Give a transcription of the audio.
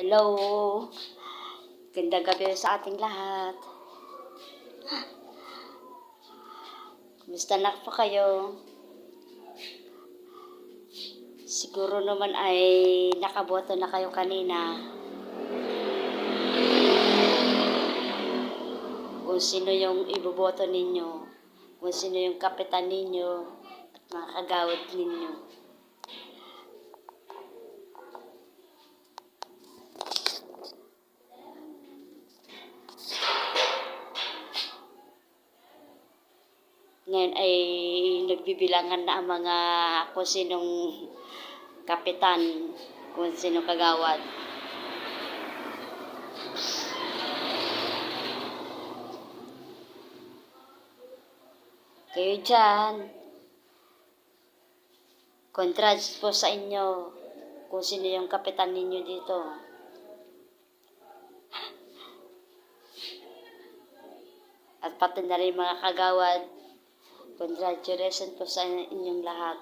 Hello. Ganda gabi sa ating lahat. Kumusta na po kayo? Siguro naman ay nakaboto na kayo kanina. Kung sino yung iboboto ninyo. Kung sino yung kapitan ninyo at mga kagawad ninyo. Ngayon ay nagbibilangan na ang mga kung sinong kapitan, kung sinong kagawad. Kayo dyan, congrats po sa inyo kung sino yung kapitan ninyo dito. At pati na rin mga kagawad, congratulations po sa inyong lahat.